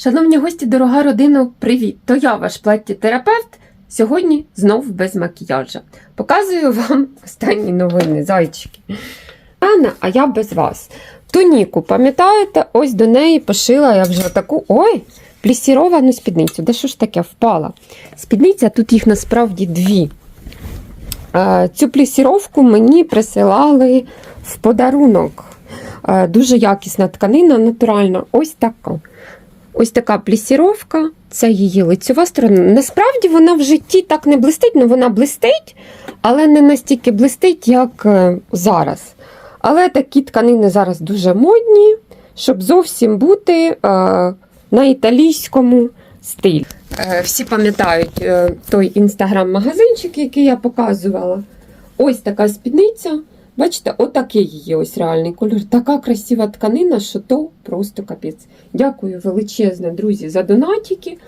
Шановні гості, дорога родина, привіт! То я ваш платтєтерапевт. Сьогодні знов без макіяжа. Показую вам останні новини, зайчики. Анна, а я без вас. Туніку, пам'ятаєте, ось до неї пошила я вже таку ой, плісіровану спідницю. Де що ж таке впала? Спідниця, тут їх насправді дві. Е, Цю плісіровку мені присилали в подарунок. Е, Дуже якісна тканина, натуральна. Ось така. Ось така плісіровка, це її лицьова сторона. Насправді вона в житті так не блистить, ну вона блистить, але не настільки блистить, як е, зараз. Але такі тканини зараз дуже модні, щоб зовсім бути е, на італійському стилі. Е, всі пам'ятають той інстаграм-магазинчик, який я показувала. Ось така спідниця. Бачите, отакий її ось реальний кольор. Така красива тканина, що то просто капець. Дякую величезне, друзі, за донатики.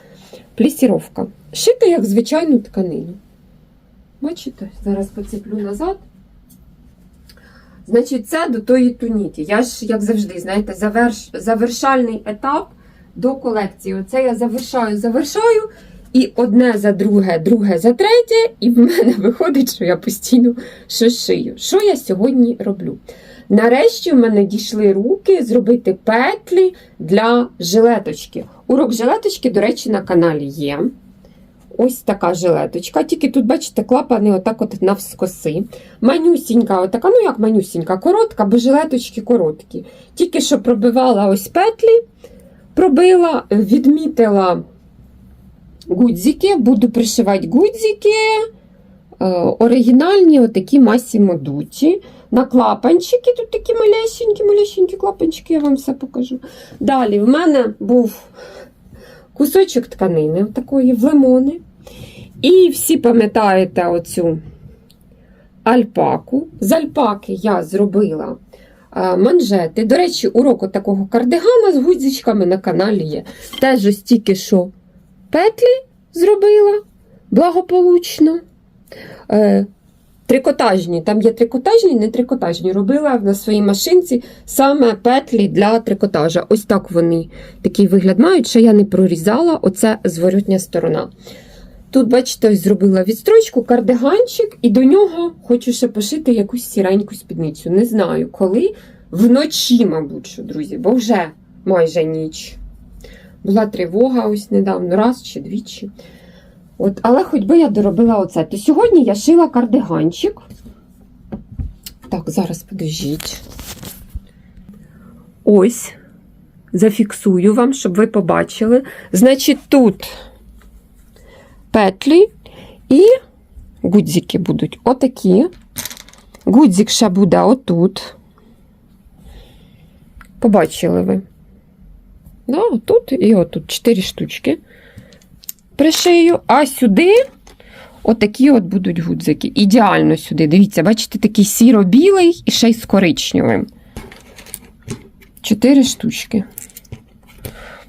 Плісіровка. Шита як звичайну тканину. Бачите, зараз поцеплю назад. Значить, це до тої туніті. Я ж, як завжди, знаєте, заверш... завершальний етап до колекції. Оце я завершаю, завершаю. І одне за друге, друге за третє, і в мене виходить, що я постійно шию. Що я сьогодні роблю? Нарешті в мене дійшли руки зробити петлі для жилеточки. Урок жилеточки, до речі, на каналі є. Ось така жилеточка. Тільки тут, бачите, клапани отак от навскоси. Манюсінька, отака, ну як манюсінька, коротка, бо жилеточки короткі. Тільки що пробивала ось петлі, пробила, відмітила гудзики, буду пришивати гудзики. Е, оригінальні отакі Massimo Dutti. На клапанчики, тут такі малесенькі, малесенькі клапанчики, я вам все покажу. Далі в мене був кусочок тканини, такої в лимони. І всі пам'ятаєте оцю альпаку. З альпаки я зробила е, манжети. До речі, урок такого кардигана з гудзичками на каналі є. Теж ось тільки що петлі зробила благополучно. Е, Трикотажні, там є трикотажні, не трикотажні. Робила на своїй машинці саме петлі для трикотажа. Ось так вони такий вигляд мають, що я не прорізала, оце зворотня сторона. Тут, бачите, зробила відстрочку, кардиганчик, і до нього хочу ще пошити якусь сіреньку спідницю. Не знаю коли. Вночі, мабуть, друзі, бо вже майже ніч. Була тривога ось недавно, раз чи двічі. От, але хоч би я доробила оце. То сьогодні я шила кардиганчик. Так, зараз подождіть. Ось. Зафіксую вам, щоб ви побачили. Значить, тут петлі і гудзики будуть отакі. Гудзик ще буде отут. Побачили ви? Да, отут і отут. Чотири штучки пришию, а сюди отакі от будуть гудзики. Ідеально сюди. Дивіться, бачите, такий сіро-білий і ще й з коричневим. Чотири штучки.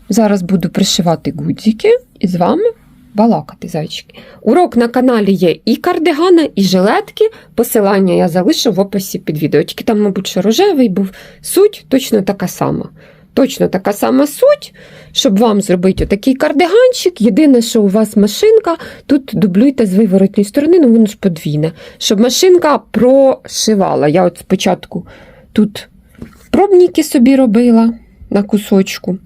Зараз буду пришивати гудзики і з вами балакати, зайчики. Урок на каналі є і кардигана, і жилетки. Посилання я залишу в описі під відео. Тільки там, мабуть, що рожевий був. Суть точно така сама. Точно така сама суть, щоб вам зробити отакий кардиганчик. Єдине, що у вас машинка, тут дублюйте з виворотної сторони, ну воно ж подвійне, щоб машинка прошивала. Я от спочатку тут пробніки собі робила на кусочку.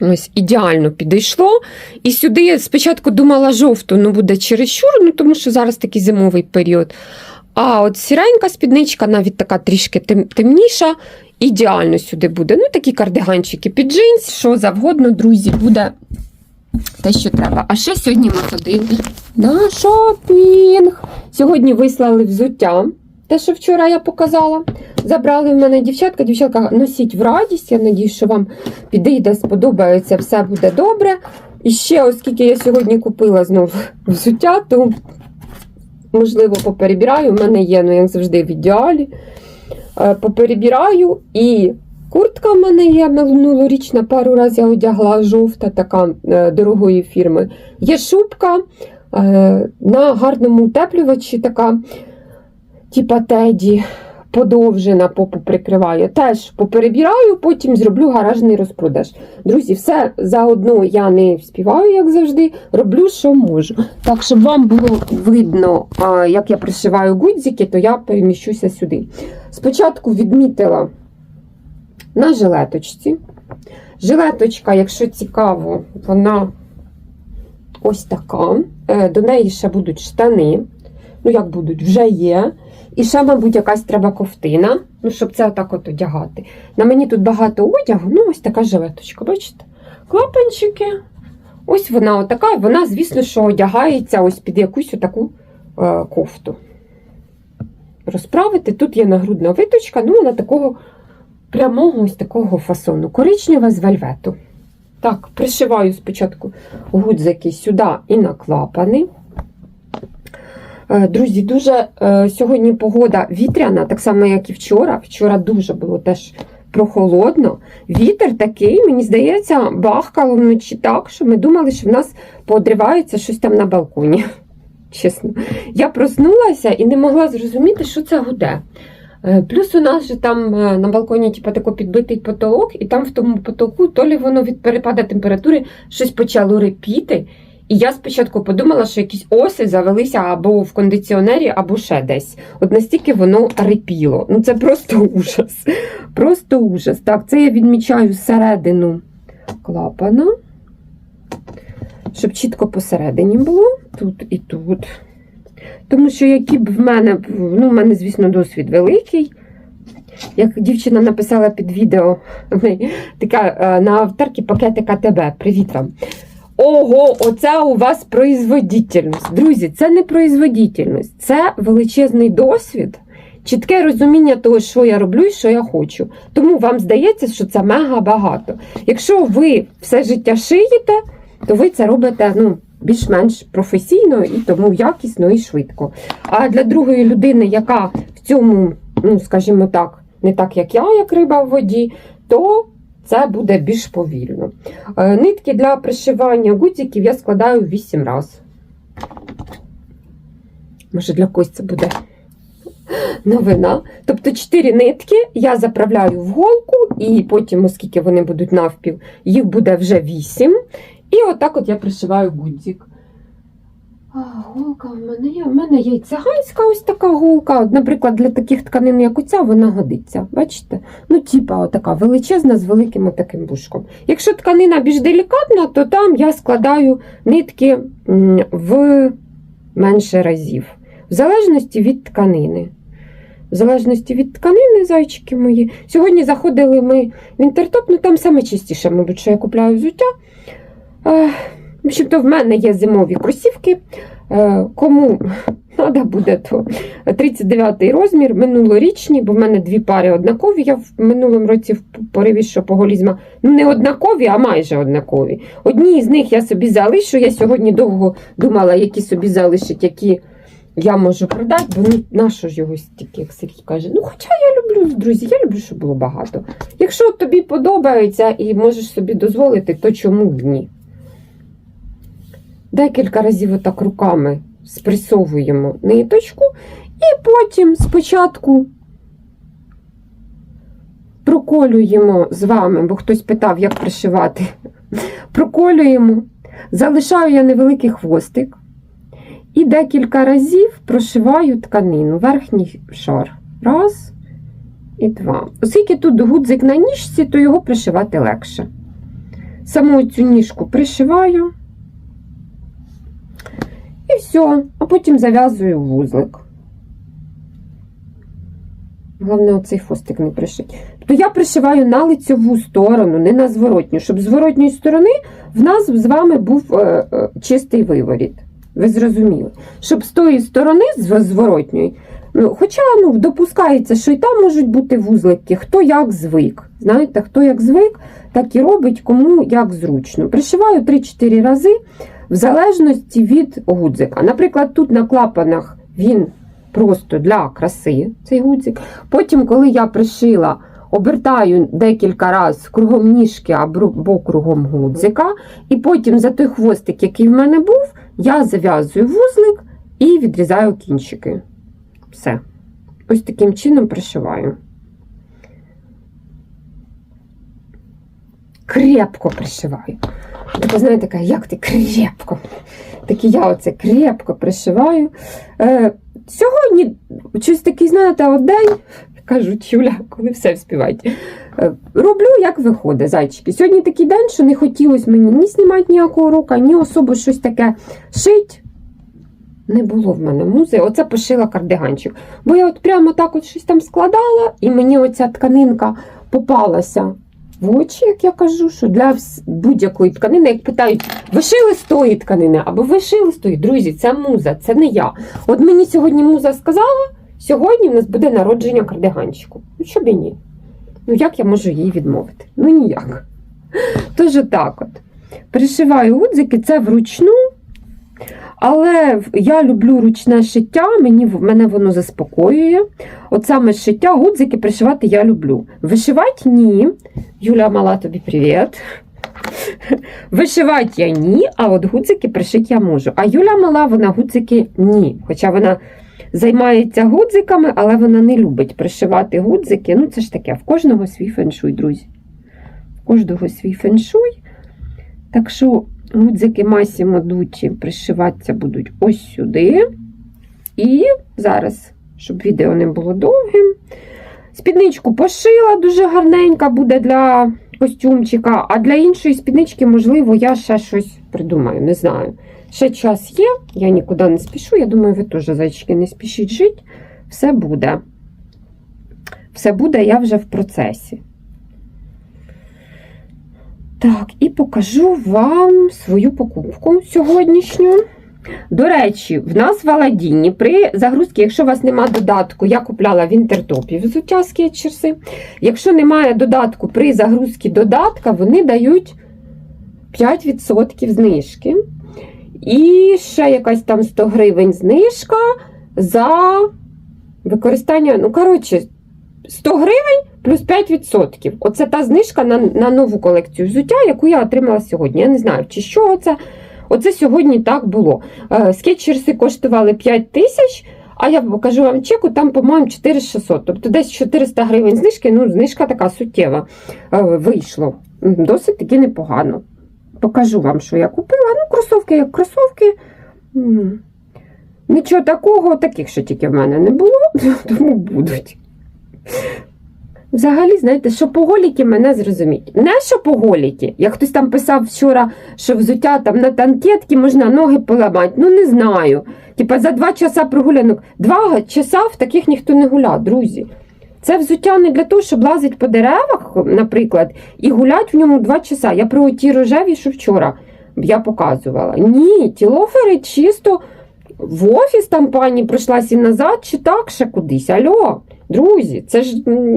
Ось ідеально підійшло. І сюди я спочатку думала жовту, ну буде чересчур, ну тому що зараз такий зимовий період. А от сіренька спідничка, навіть така трішки тем- темніша, ідеально сюди буде. Ну, такі кардиганчики під джинс, що завгодно, друзі, буде те, що треба. А ще сьогодні ми ходили на шопінг. Сьогодні вислали взуття. Те, що вчора я показала. Забрали в мене дівчатка. Дівчатка, носіть в радість. Я надію, що вам підійде, сподобається, все буде добре. І ще, оскільки я сьогодні купила знов взуття, то можливо поперебираю. У мене є, ну як завжди, в ідеалі. Е, Поперебираю і куртка в мене є минулорічна, пару разів я одягла жовта, така е, дорогої фірми. Є шубка е, на гарному утеплювачі, така, типа теді. Подовжена, попу прикриває. Теж поперебираю, потім зроблю гаражний розпродаж. Друзі, все заодно я не співаю, як завжди, роблю, що можу. Так, щоб вам було видно, як я пришиваю гудзики, то я переміщуся сюди. Спочатку відмітила на жилеточці. Жилеточка, якщо цікаво, вона ось така. Е, До неї ще будуть штани. Ну, як будуть, вже є. І ще, мабуть, якась треба ковтина, ну, щоб це отак от одягати. На мені тут багато одягу, ну ось така жилеточка, бачите? Клапанчики. Ось вона отака, вона, звісно, що одягається ось під якусь отаку е, кофту. Розправити. Тут є нагрудна виточка, ну, вона такого прямого ось такого фасону. Коричнева з вельвету. Так, пришиваю спочатку гудзики сюди і на клапани. Е, Друзі, дуже е, сьогодні погода вітряна, так само, як і вчора. Вчора дуже було теж прохолодно. Вітер такий, мені здається, бахкало вночі так, що ми думали, що в нас поодривається щось там на балконі. Чесно. Я проснулася і не могла зрозуміти, що це гуде. Е, Плюс у нас же там на балконі типу, тако підбитий потолок, і там в тому потолку то лі воно від перепаду температури щось почало репіти. І я спочатку подумала, що якісь оси завелися або в кондиціонері, або ще десь. От настільки воно репіло. Ну це просто ужас. Просто ужас. Так, це я відмічаю середину клапана, щоб чітко посередині було, тут і тут. Тому що які б в мене, ну, в мене, звісно, досвід великий. Як дівчина написала під відео, така е, на авторці пакетика ТБ. Привіт вам. Ого, оце у вас производительність. Друзі, це не производительність, це величезний досвід, чітке розуміння того, що я роблю і що я хочу. Тому вам здається, що це мега багато. Якщо ви все життя шиєте, то ви це робите ну, більш-менш професійно і тому якісно і швидко. А для другої людини, яка в цьому, ну скажімо так, не так як я, як риба в воді, то це буде більш повільно. Е, Нитки для пришивання гудзиків я складаю 8 разів. Може, для когось це буде новина. Тобто 4 нитки я заправляю в голку, і потім, оскільки вони будуть навпіл, їх буде вже 8. І отак от я пришиваю гудзик. А, голка в мене є. В мене є циганська ось така голка. Наприклад, для таких тканин, як оця, вона годиться. Бачите? Ну, типа, така величезна з великим отаким бушком. Якщо тканина більш делікатна, то там я складаю нитки в менше разів. В залежності від тканини. В залежності від тканини, зайчики мої. Сьогодні заходили ми в інтертоп, ну там саме частіше, мабуть, що я купляю взуття. Е, В мене є зимові кросівки. Е, Кому треба буде, то 39 розмір, минулорічні, бо в мене дві пари однакові. Я в минулому році в пориві шопоголізма. Ну, не однакові, а майже однакові. Одні з них я собі залишу. Я сьогодні довго думала, які собі залишить, які я можу продати, бо ну, нащо ж його стільки, як Сергій каже. Ну, хоча я люблю, друзі, я люблю, щоб було багато. Якщо тобі подобається і можеш собі дозволити, то чому б ні? Декілька разів отак руками спресовуємо ниточку, і потім спочатку проколюємо з вами, бо хтось питав, як пришивати. Проколюємо, залишаю я невеликий хвостик. І декілька разів прошиваю тканину, верхній шар. Раз і два. Оскільки тут гудзик на ніжці, то його пришивати легше. Саму цю ніжку пришиваю. Все, а потім зав'язую вузлик. Головне, оцей хвостик не пришить. То я пришиваю на лицьову сторону, не на зворотню, щоб з зворотньої сторони в нас з вами був е, е, чистий виворіт. Ви зрозуміли? Щоб з тої сторони, з зворотньої, хоча ну, допускається, що і там можуть бути вузлики, хто як звик. Знаєте, хто як звик, так і робить, кому як зручно. Пришиваю 3-4 рази в залежності від гудзика. Наприклад, тут на клапанах він просто для краси, цей гудзик. Потім, коли я пришила, обертаю декілька разів кругом ніжки або кругом гудзика, і потім за той хвостик, який в мене був, я зав'язую вузлик і відрізаю кінчики. Все. ось таким чином пришиваю. Крепко пришиваю. Ви знаєте, така, як ти крепко. Так я оце крепко пришиваю. Е, сьогодні щось такий, знаєте, от день, кажуть Юля, коли все вспівають. Е, роблю, як виходить, зайчики. Сьогодні такий день, що не хотілося мені ні знімати ніякого урока, ні особо щось таке шить. Не було в мене музи. Оце пошила кардиганчик. Бо я от прямо так от щось там складала, і мені оця тканинка попалася в очі, як я кажу, що для будь-якої тканини, як питають, ви шили з тої тканини, або ви шили з тої. Друзі, це муза, це не я. От мені сьогодні муза сказала, сьогодні в нас буде народження кардиганчику. Ну, щоб і ні. Ну, як я можу їй відмовити? Ну ніяк. Тож так от. Пришиваю гудзики, це вручну. Але я люблю ручне шиття, мені, мене воно заспокоює. От саме шиття, гудзики пришивати я люблю. Вишивати ні. Юля мала тобі привіт. Вишивати я ні, а от гудзики пришити я можу. А Юля мала, вона гудзики ні. Хоча вона займається гудзиками, але вона не любить пришивати гудзики. Ну, це ж таке, в кожного свій феншуй, друзі. В кожного свій феншуй. Так що гудзики Масімо Дуті пришиватися будуть ось сюди. І зараз, щоб відео не було довгим. Спідничку пошила дуже гарненька буде для костюмчика, а для іншої спіднички, можливо, я ще щось придумаю, не знаю. Ще час є, я нікуди не спішу. Я думаю, ви теж, зайчики, не спішіть жити. Все буде. Все буде, я вже в процесі. Так, і покажу вам свою покупку сьогоднішню. До речі, в нас в Аладдіні при загрузці, якщо у вас немає додатку, я купляла в інтертопі взуття скетчерси. Якщо немає додатку при загрузці додатка, вони дають 5% знижки. І ще якась там 100 гривень знижка за використання. Ну, коротше, 100 гривень плюс 5%. Оце та знижка на, на нову колекцію взуття, яку я отримала сьогодні. Я не знаю, чи що це. Оце сьогодні так було. Е, Скетчерси коштували 5 тисяч, а я покажу вам чеку, там, по-моєму, 4600. Тобто десь 400 гривень знижки, ну, знижка така суттєва е, вийшло. Досить таки непогано. Покажу вам, що я купила. Ну, кросовки як кросовки. Нічого такого, таких ще тільки в мене не було, тому будуть. Взагалі, знаєте, шопоголіки мене зрозуміть. Не шопоголіки, як хтось там писав вчора, що взуття там на танкетки можна ноги поламати. Ну не знаю. Типа за два часа прогулянок. Два часа в таких ніхто не гуля, друзі. Це взуття не для того, щоб лазити по деревах, наприклад, і гулять в ньому два часа. Я про ті рожеві, що вчора я показувала. Ні, ті лофери чисто в офіс там пані прийшлась і назад, чи так ще кудись. Альо, друзі, це ж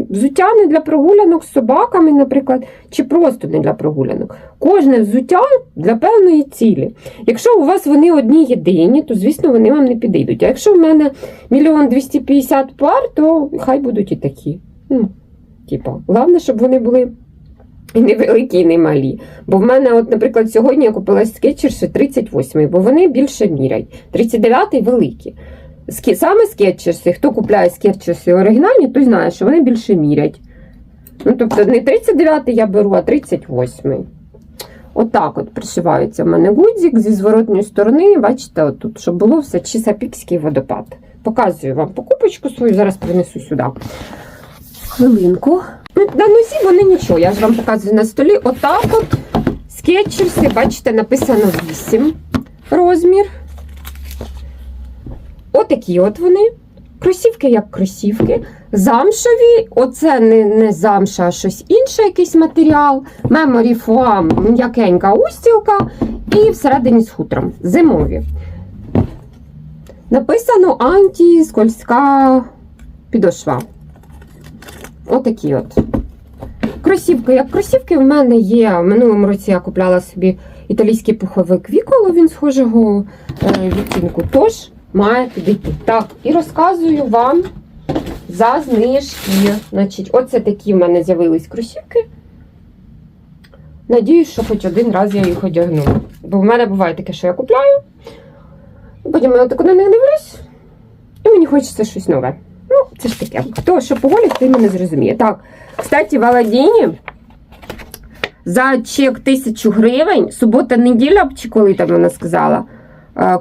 взуття не для прогулянок з собаками, наприклад, чи просто не для прогулянок. Кожне взуття для певної цілі. Якщо у вас вони одні єдині, то звісно вони вам не підійдуть. А якщо в мене мільйон 250 пар, то хай будуть і такі. Ну, типа, головне, щоб вони були. І не великі, і не малі. Бо в мене, от, наприклад, сьогодні я купила скетчерси 38, бо вони більше мірять. 39-й великі. Саме скетчерси, хто купляє скетчерси оригінальні, той знає, що вони більше мірять. Ну, тобто не 39-й я беру, а 38-й. Отак от пришивається в мене гудзик зі зворотньої сторони. Бачите, отут, щоб було все чисапікський водопад. Показую вам покупочку свою, зараз принесу сюди. Хвилинку. Ну, на носі вони нічого, я ж вам показую на столі. Отак от скетчерси, бачите, написано 8 розмір. Отакі от вони. Кросівки як кросівки. Замшові, оце не, не замша, а щось інше, якийсь матеріал. Memory Foam, м'якенька устілка і всередині з хутром. Зимові. Написано антискользька підошва. Отакі от. Кросівки, як кросівки, в мене є. В минулому році я купляла собі італійський пуховик Віколо, він схожого е, відтінку. Тож має підійти. Так, і розказую вам за знижки. Значить, оце такі в мене з'явились кросівки. Надіюсь, що хоч один раз я їх одягну. Бо в мене буває таке, що я купляю. Потім я так на них дивлюсь, і мені хочеться щось нове. Ну, це ж таке. Хто що поголить, той мене зрозуміє. Так, кстати, в Аладдіні за чек 1000 гривень, субота, неділя, чи коли там вона сказала,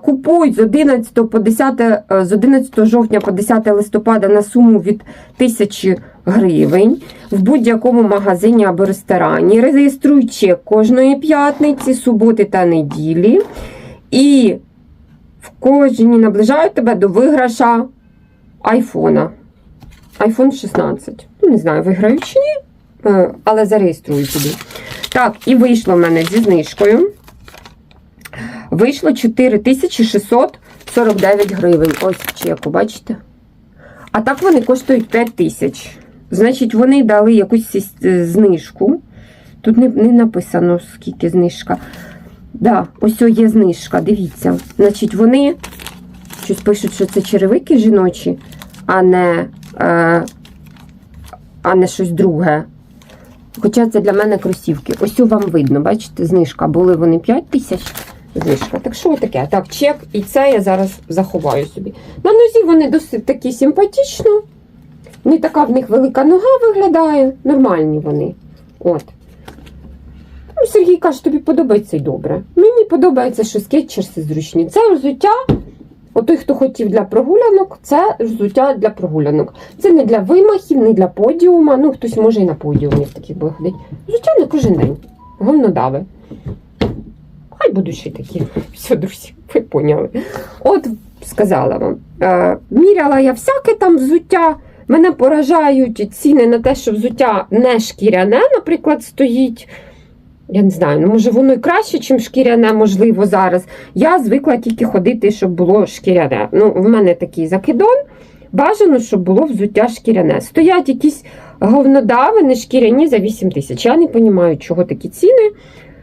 купують з 11, по 10, е, з 11 жовтня по 10 листопада на суму від 1000 гривень в будь-якому магазині або ресторані. Реєструй чек кожної п'ятниці, суботи та неділі. І в кожній наближають тебе до виграша айфона. iPhone 16. Ну, не знаю, виграю чи ні, е, але зареєструю тобі. Так, і вийшло в мене зі знижкою. Вийшло 4649 гривень. Ось чеку, бачите? А так вони коштують 5 тисяч. Значить, вони дали якусь е, знижку. Тут не, не написано, скільки знижка. Да, ось є знижка, дивіться. Значить, вони щось пишуть, що це черевики жіночі, а не, е, а не щось друге. Хоча це для мене кросівки. Ось вам видно, бачите, знижка. Були вони 5 тисяч. Знижка. Так що таке? Так, чек, і це я зараз заховаю собі. На нозі вони досить такі симпатично. Не така в них велика нога виглядає. Нормальні вони. От. Ну, Сергій каже, тобі подобається і добре. Мені подобається, що скетчерси зручні. Це взуття. От той, хто хотів для прогулянок, це взуття для прогулянок. Це не для вимахів, не для подіума. Ну, хтось може і на подіумі в таких буде. Взуття на кожен день. Говнодави. Хай будуть такі. Все, друзі, ви поняли. От сказала вам. Е, міряла я всяке там взуття. Мене поражають ціни на те, що взуття не шкіряне, наприклад, стоїть. Я не знаю, ну може воно і краще, ніж шкіряне, можливо, зараз. Я звикла тільки ходити, щоб було шкіряне. Ну, в мене такий закидон. Бажано, щоб було взуття шкіряне. Стоять якісь говнодави, не шкіряні за 8 тисяч. Я не розумію, чого такі ціни.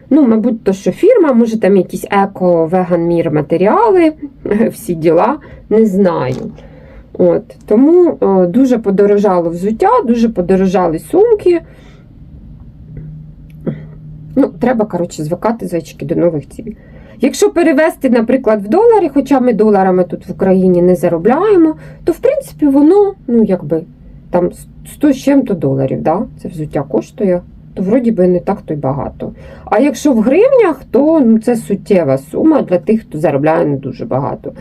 Ну, мабуть, то, що фірма, може там якісь еко-веган-мір матеріали, всі діла, не знаю. От, тому е, дуже подорожало взуття, дуже подорожали сумки. Ну, треба, коротше, звикати зайчики до нових цін. Якщо перевести, наприклад, в долари, хоча ми доларами тут в Україні не заробляємо, то в принципі воно, ну, якби, там 100 з чим-то доларів, да? це взуття коштує, то вроді би не так то й багато. А якщо в гривнях, то ну, це суттєва сума для тих, хто заробляє не дуже багато.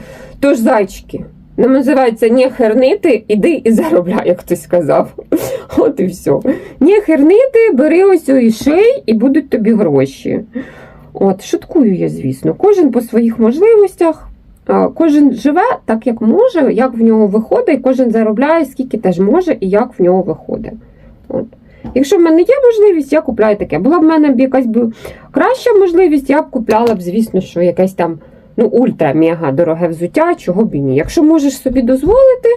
Тож, зайчики, нам називається не хернити, іди і заробляй, як хтось сказав. От і все. Не хернити, бери ось і шей, і будуть тобі гроші. От, шуткую я, звісно. Кожен по своїх можливостях, кожен живе так, як може, як в нього виходить, кожен заробляє, скільки теж може і як в нього виходить. От. Якщо в мене є можливість, я купляю таке. Була б в мене б якась би краща можливість, я б купляла б, звісно, що якесь там ну, ультра-мега дороге взуття, чого б і ні. Якщо можеш собі дозволити,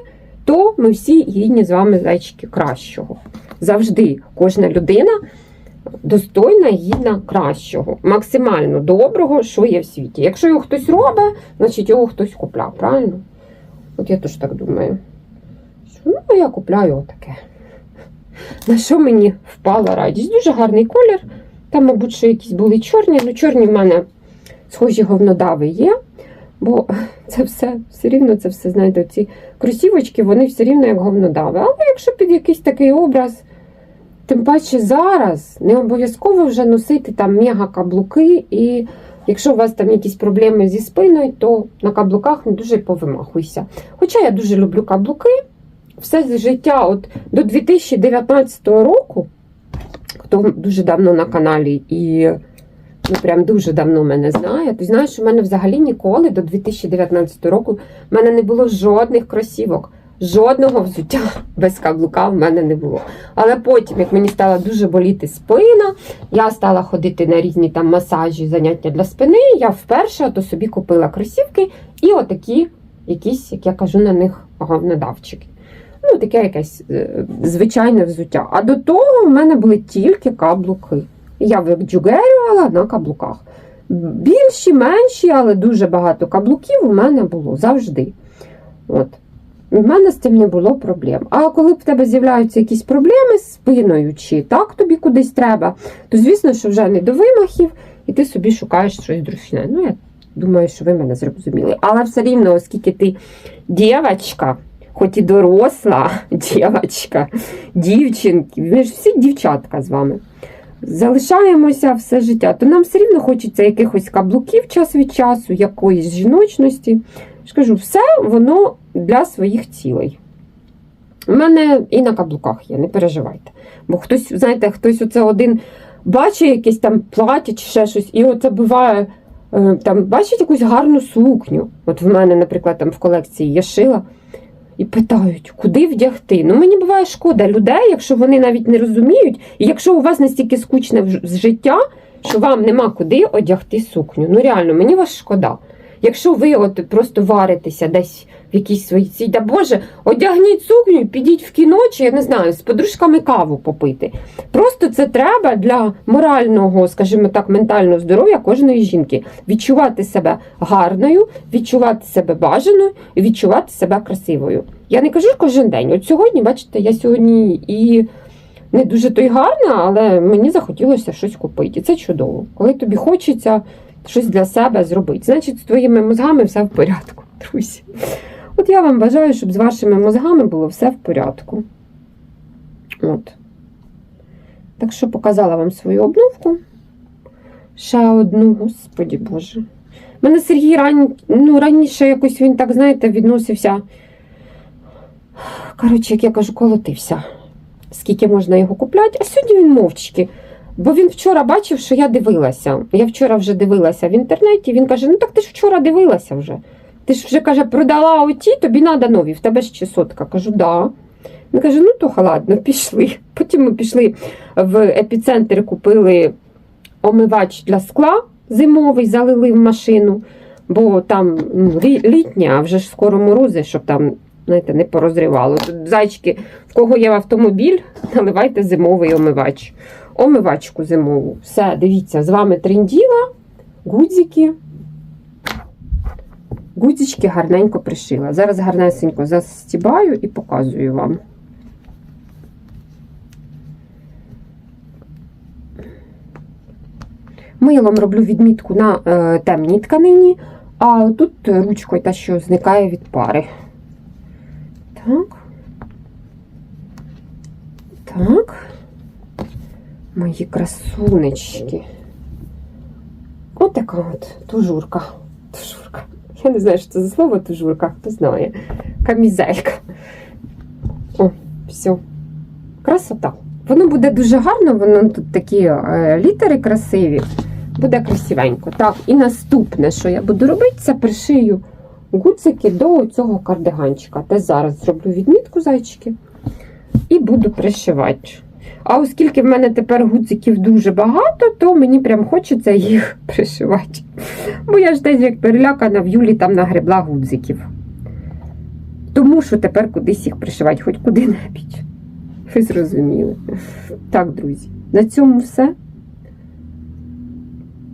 то ми всі гідні з вами зайчики кращого. Завжди кожна людина достойна і гідна кращого, максимально доброго, що є в світі. Якщо його хтось робить, значить його хтось купляв, правильно? От я теж так думаю. Ну, я купляю отаке. На що мені впала радість? Дуже гарний колір. Там, мабуть, що якісь були чорні, ну чорні в мене схожі говнодави є. Бо це все, все рівно це все, знаєте, ці кросівочки, вони все рівно як говнодави. Але якщо під якийсь такий образ, тим паче зараз не обов'язково вже носити там мега каблуки. І якщо у вас там якісь проблеми зі спиною, то на каблуках не дуже повимахуйся. Хоча я дуже люблю каблуки, все життя от до 2019 року, хто дуже давно на каналі і ну прям дуже давно мене знає, ти знаєш, що в мене взагалі ніколи до 2019 року в мене не було жодних кросівок. Жодного взуття без каблука в мене не було. Але потім, як мені стала дуже боліти спина, я стала ходити на різні там масажі, заняття для спини. Я вперше то собі купила кросівки і отакі, якісь, як я кажу, на них говнодавчики. Ну, таке якесь е, звичайне взуття. А до того в мене були тільки каблуки. Я джугерювала на каблуках. Більші, менші, але дуже багато каблуків у мене було завжди. От. У мене з цим не було проблем. А коли в тебе з'являються якісь проблеми з спиною, чи так тобі кудись треба, то звісно, що вже не до вимахів, і ти собі шукаєш щось зручне. Ну, я думаю, що ви мене зрозуміли. Але все рівно, оскільки ти дівчинка, хоч і доросла дівчинка, дівчинки, ми ж всі дівчатка з вами. Залишаємося все життя, то нам все рівно хочеться якихось каблуків час від часу, якоїсь жіночності. Я ж кажу, все воно для своїх цілей. У мене і на каблуках є, не переживайте. Бо хтось, знаєте, хтось оце один бачить якесь там плаття чи ще щось, і оце буває, е, там, бачить якусь гарну сукню. От в мене, наприклад, там в колекції я шила. І питають, куди вдягти. Ну, мені буває шкода людей, якщо вони навіть не розуміють, і якщо у вас настільки скучне життя, що вам нема куди одягти сукню. Ну реально, мені вас шкода. Якщо ви от просто варитеся десь в якійсь своїй цій, да Боже, одягніть сукню, підіть в кіно, чи я не знаю, з подружками каву попити. Просто це треба для морального, скажімо так, ментального здоров'я кожної жінки. Відчувати себе гарною, відчувати себе бажаною, і відчувати себе красивою. Я не кажу кожен день. От сьогодні, бачите, я сьогодні і не дуже то й гарна, але мені захотілося щось купити. І це чудово. Коли тобі хочеться щось для себе зробити. Значить, з твоїми мозгами все в порядку, друзі. От я вам бажаю, щоб з вашими мозгами було все в порядку. От. Так що показала вам свою обновку. Ще одну, господі Боже. Мене Сергій ран... ну, раніше якось він так, знаєте, відносився. Коротше, як я кажу, колотився. Скільки можна його купляти, а сьогодні він мовчки. Бо він вчора бачив, що я дивилася. Я вчора вже дивилася в інтернеті. Він каже: Ну так ти ж вчора дивилася вже. Ти ж вже каже, продала оті, тобі треба нові, в тебе ж чесотка. Кажу, да. Він каже: ну то ладно, пішли. Потім ми пішли в епіцентр, купили омивач для скла зимовий, залили в машину, бо там ну, лі- літня, а вже ж скоро морози, щоб там. Знаєте, не порозривало. Тут зайчики, в кого є автомобіль, наливайте зимовий омивач. Омивачку зимову. Все, дивіться, з вами тренділа, гудзики. Гудзички гарненько пришила. Зараз гарнесенько застібаю і показую вам. Милом роблю відмітку на е, темній тканині, а тут ручкою та, що зникає від пари. Так. Так. Мої красунечки. От така от тужурка. Тужурка. Я не знаю, що це за слово тужурка, хто знає. Камізелька. О, все. Красота. Воно буде дуже гарно, воно тут такі е, літери красиві. Буде красивенько. Так, і наступне, що я буду робити, це пришию гудзики до цього кардиганчика. Те зараз зроблю відмітку зайчики і буду пришивати. А оскільки в мене тепер гудзиків дуже багато, то мені прям хочеться їх пришивати. Бо я ж десь як перелякана в Юлі там нагребла гудзиків. Тому що тепер кудись їх пришивати, хоч куди-небудь. Ви зрозуміли. Так, друзі, на цьому все.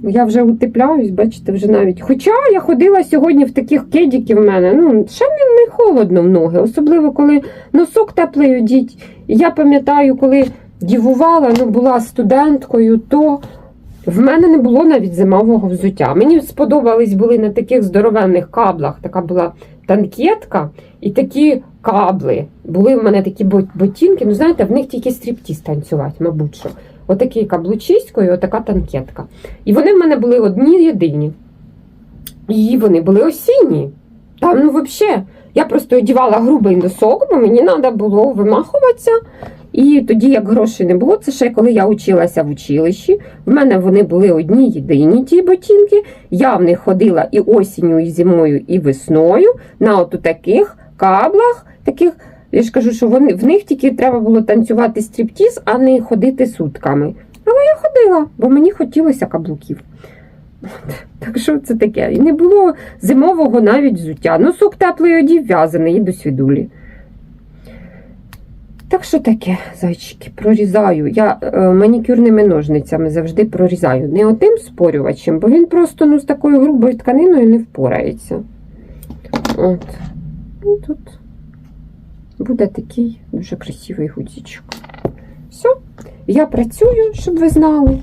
Я вже утепляюсь, бачите, вже навіть. Хоча я ходила сьогодні в таких кедіків в мене. Ну, ще не, не холодно в ноги, особливо коли носок теплий одіть. Я пам'ятаю, коли дівувала, ну, була студенткою, то в мене не було навіть зимового взуття. Мені сподобались були на таких здоровенних каблах. Така була танкетка і такі кабли. Були в мене такі бот- ботинки, ну знаєте, в них тільки стріптіз танцювати, мабуть. що. Отакий каблучисько і отака танкетка. І вони в мене були одні єдині. І вони були осінні. Там, ну, взагалі, я просто одягала грубий носок, бо мені треба було вимахуватися. І тоді, як грошей не було, це ще коли я училася в училищі. В мене вони були одні єдині ті ботинки. Я в них ходила і осінню, і зимою, і весною на от таких каблах, таких. Я ж кажу, що вони, в них тільки треба було танцювати стріптіз, а не ходити сутками. Але я ходила, бо мені хотілося каблуків. От. Так що це таке? І не було зимового навіть взуття. Носок теплий одів в'язаний і до свідулі. Так що таке, зайчики, прорізаю. Я е, манікюрними ножницями завжди прорізаю. Не отим спорювачем, бо він просто ну, з такою грубою тканиною не впорається. От. І тут буде такий дуже красивий гудзичок. Все, я працюю, щоб ви знали.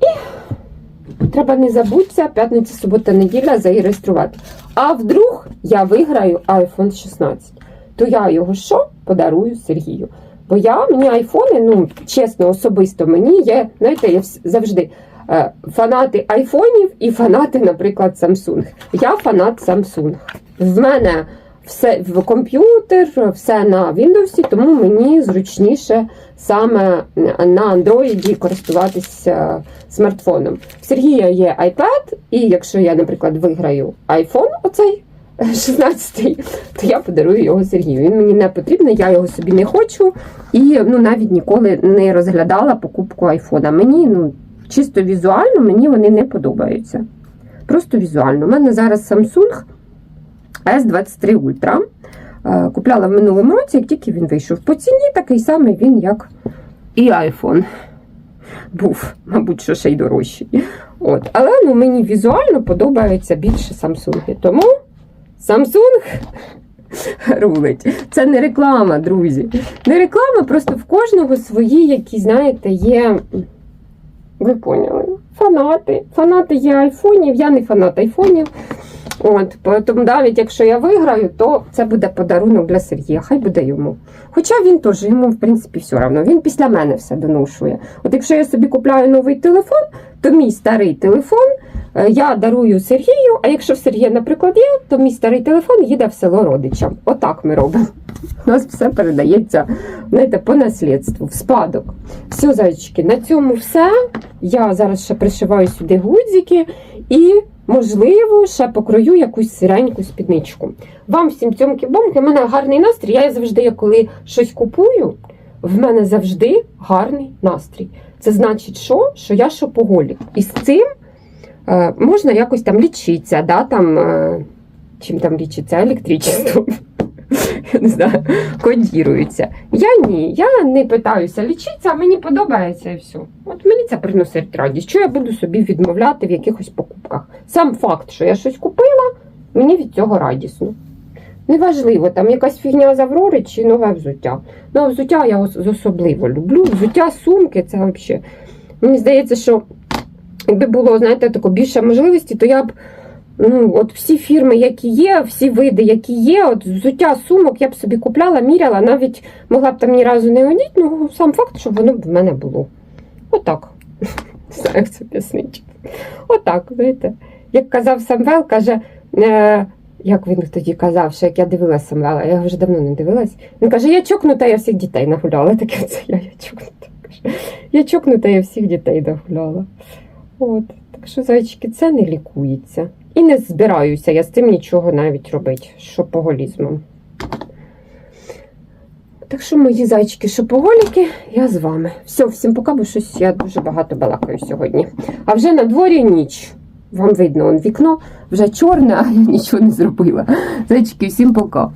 І треба не забудься, п'ятниця, субота, неділя зареєструвати. А вдруг я виграю iPhone 16, то я його що подарую Сергію. Бо я мені айфони, ну чесно, особисто мені є, знаєте, я завжди е, фанати айфонів і фанати, наприклад, Samsung. Я фанат Samsung. В мене все в комп'ютер, все на Windows, тому мені зручніше саме на Android користуватися смартфоном. В Сергія є iPad, і якщо я, наприклад, виграю iPhone, оцей 16, то я подарую його Сергію. Він мені не потрібний, я його собі не хочу і ну, навіть ніколи не розглядала покупку айфона. Мені ну, чисто візуально мені вони не подобаються. Просто візуально. У мене зараз Samsung S23 Ultra. Е, Купляла в минулому році, як тільки він вийшов по ціні, такий самий він, як і iPhone. Був, мабуть, що ще й дорожчий. От. Але ну, мені візуально подобаються більше Samsung. Тому Samsung рулить. Це не реклама, друзі. Не реклама, просто в кожного свої, які, знаєте, є. Ви поняли? Фанати. Фанати є айфонів, я не фанат айфонів. От, тому навіть якщо я виграю, то це буде подарунок для Сергія. Хай буде йому. Хоча він теж йому, в принципі, все одно. Він після мене все доношує. От якщо я собі купляю новий телефон, то мій старий телефон е, я дарую Сергію. А якщо в Сергія, наприклад, є, то мій старий телефон їде в село родичам. Отак ми робимо. У нас все передається знаєте, по наслідству, в спадок. Все, зайчики, на цьому все. Я зараз ще пришиваю сюди гудзики і, можливо, ще покрою якусь сиреньку спідничку. Вам всім цьомки бомки, в мене гарний настрій. Я завжди, коли щось купую, в мене завжди гарний настрій. Це значить, що? Що я шопоголік. І з цим е, можна якось там лічитися, да, там, е, чим там лічиться, електричеством. Я не знаю, кодіруються. Я ні, я не питаюся лічитися, а мені подобається і все. От мені це приносить радість. Що я буду собі відмовляти в якихось покупках? Сам факт, що я щось купила, мені від цього радісно. Неважливо, там якась фігня з Аврори чи нове взуття. Ну, взуття я ос- особливо люблю. Взуття, сумки це взагалі. Мені здається, що якби було, знаєте, тако більше можливості, то я б ну, от всі фірми, які є, всі види, які є, от взуття сумок я б собі купляла, міряла, навіть могла б там ні разу не одіти, ну сам факт, щоб воно б в мене було. Отак. Не знаю, як це пояснити. Отак, знаєте. Як казав Самвел, каже, е, як він тоді казав, що як я дивилася Самвела, я вже давно не дивилась. Він каже, я чокнута, я всіх дітей нагуляла. Таке це я, я чокнута. Я чокнута, я всіх дітей нагуляла. От. Так що, зайчики, це не лікується. І не збираюся я з цим нічого навіть робити, шопоголізмом. Так що, мої зайчики шопоголіки, я з вами. Все, всім пока, бо щось я дуже багато балакаю сьогодні. А вже на дворі ніч. Вам видно, он вікно вже чорне, а я нічого не зробила. Зайчики, всім пока.